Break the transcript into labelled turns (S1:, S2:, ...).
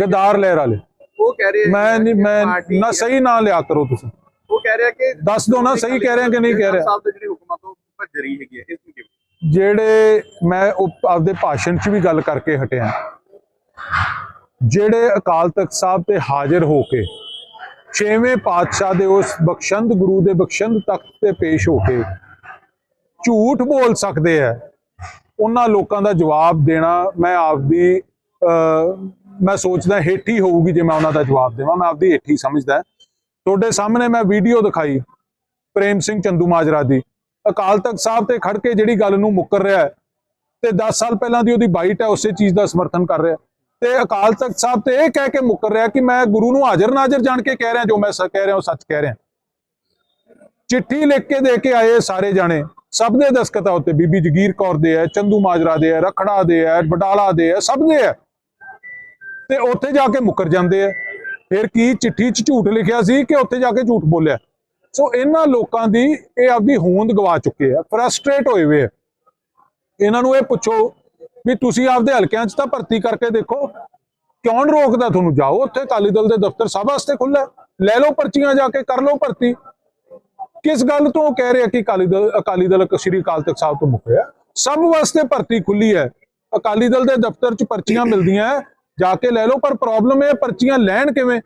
S1: ਗਦਾਰ ਲਹਿਰ ਵਾਲੇ।
S2: ਉਹ ਕਹਿ ਰਹੇ
S1: ਮੈਂ ਨਹੀਂ ਮੈਂ ਨਾ ਸਹੀ ਨਾਂ ਲਿਆ ਕਰੋ ਤੁਸੀਂ।
S2: ਉਹ ਕਹਿ ਰਿਹਾ ਕਿ
S1: ਦੱਸ ਦਿਓ ਨਾ ਸਹੀ ਕਹਿ ਰਿਹਾ ਕਿ ਨਹੀਂ ਕਹਿ ਰਿਹਾ।
S2: ਸਾਹਿਬ ਦੇ ਜਿਹੜੇ ਹੁਕਮਾਂ ਤੋਂ ਭੱਜ ਰਹੀ ਹੈਗੀ ਇਸ ਨੂੰ ਕਿਵੇਂ?
S1: ਜਿਹੜੇ ਮੈਂ ਆਪਦੇ ਭਾਸ਼ਣ 'ਚ ਵੀ ਗੱਲ ਕਰਕੇ ਹਟਿਆ। ਜਿਹੜੇ ਅਕਾਲ ਤਖਤ ਸਾਹਿਬ ਤੇ ਹਾਜ਼ਰ ਹੋ ਕੇ ਛੇਵੇਂ ਪਾਤਸ਼ਾਹ ਦੇ ਉਸ ਬਖਸ਼ੰਦ ਗੁਰੂ ਦੇ ਬਖਸ਼ੰਦ ਤਖਤ ਤੇ ਪੇਸ਼ ਹੋ ਕੇ ਝੂਠ ਬੋਲ ਸਕਦੇ ਆ ਉਹਨਾਂ ਲੋਕਾਂ ਦਾ ਜਵਾਬ ਦੇਣਾ ਮੈਂ ਆਪਦੀ ਮੈਂ ਸੋਚਦਾ ਹੇਠੀ ਹੋਊਗੀ ਜੇ ਮੈਂ ਉਹਨਾਂ ਦਾ ਜਵਾਬ ਦੇਵਾਂ, ਮੈਂ ਆਪਦੀ ਹੇਠੀ ਸਮਝਦਾ। ਤੁਹਾਡੇ ਸਾਹਮਣੇ ਮੈਂ ਵੀਡੀਓ ਦਿਖਾਈ, ਪ੍ਰੇਮ ਸਿੰਘ ਚੰਦੂ ਮਾਜਰਾ ਦੀ। ਅਕਾਲ ਤਖਤ ਸਾਹਿਬ ਤੇ ਖੜ ਕੇ ਜਿਹੜੀ ਗੱਲ ਨੂੰ ਮੁੱਕਰ ਰਿਹਾ ਹੈ ਤੇ 10 ਸਾਲ ਪਹਿਲਾਂ ਦੀ ਉਹਦੀ ਬਾਈਟ ਹੈ, ਉਸੇ ਚੀਜ਼ ਦਾ ਸਮਰਥਨ ਕਰ ਰਿਹਾ। ਤੇ ਅਕਾਲ ਤਖਤ ਸਾਹਿਬ ਤੇ ਇਹ ਕਹਿ ਕੇ ਮੁੱਕਰ ਰਿਹਾ ਕਿ ਮੈਂ ਗੁਰੂ ਨੂੰ ਹਾਜ਼ਰ ਨਾਜ਼ਰ ਜਾਣ ਕੇ ਕਹਿ ਰਿਹਾ, ਜੋ ਮੈਂ ਸ- ਕਹਿ ਰਿਹਾ ਉਹ ਸੱਚ ਕਹਿ ਰਿਹਾ। ਚਿੱਠੀ ਲਿਖ ਕੇ ਦੇ ਕੇ ਆਏ ਸਾਰੇ ਜਾਣੇ। ਸਭ ਦੇ ਦਸਖਤਾਂ ਉੱਤੇ ਬੀਬੀ ਜਗੀਰ ਕੌਰ ਦੇ ਹੈ, ਚੰਦੂ ਮਾਜਰਾ ਦੇ ਹੈ, ਰਖੜਾ ਦੇ ਹੈ ਬਟਾਲਾ ਦੇ ਹੈ, ਸਭ ਦੇ ਹੈ। ਤੇ ਉੱਥੇ ਜਾ ਕੇ ਮੁੱਕਰ ਜਾਂਦੇ ਆ। ਫਿਰ ਕੀ ਚਿੱਠੀ 'ਚ ਝੂਠ ਲਿਖਿਆ ਸੀ ਕਿ ਉੱਥੇ ਜਾ ਕੇ ਝੂਠ ਬੋਲਿਆ? ਸੋ ਇਹਨਾਂ ਲੋਕਾਂ ਦੀ ਇਹ ਆਪਦੀ ਹੋਂਦ ਗਵਾ ਚੁੱਕੇ ਆ ਫਰਸਟ੍ਰੇਟ ਹੋਏ ਹੋਏ ਆ। ਇਹਨਾਂ ਨੂੰ ਇਹ ਪੁੱਛੋ ਵੀ ਤੁਸੀਂ ਆਪਦੇ ਹਲਕਿਆਂ 'ਚ ਤਾਂ ਭਰਤੀ ਕਰਕੇ ਦੇਖੋ ਕੌਣ ਰੋਕਦਾ ਤੁਹਾਨੂੰ? ਜਾਓ ਉੱਥੇ ਅਕਾਲੀ ਦਲ ਦੇ ਦਫ਼ਤਰ ਸਭ ਵਾਸਤੇ ਖੁੱਲ੍ਹਾ ਲੈ ਲਓ ਪਰਚੀਆਂ ਜਾ ਕੇ ਕਰ ਲਓ ਭਰਤੀ। ਕਿਸ ਗੱਲ ਤੋਂ ਕਹਿ ਰਿਹਾ ਕਿ ਅਕਾਲੀ ਦਲ ਅਕਾਲੀ ਦਲ ਸ਼੍ਰੀ ਅਕਾਲ ਤਖਤ ਸਾਹਿਬ ਤੋਂ ਮੁੱਕਿਆ ਸਭ ਵਾਸਤੇ ਭਰਤੀ ਖੁੱਲੀ ਹੈ। ਅਕਾਲੀ ਦਲ ਦੇ ਦਫ਼ਤਰ 'ਚ ਪਰਚੀਆਂ ਮਿਲਦੀਆਂ ਹੈ, ਜਾ ਕੇ ਲੈ ਲਓ ਪਰ ਪ੍ਰੋਬਲਮ ਇਹ ਪਰਚੀਆਂ ਲੈਣ ਕਿਵੇਂ?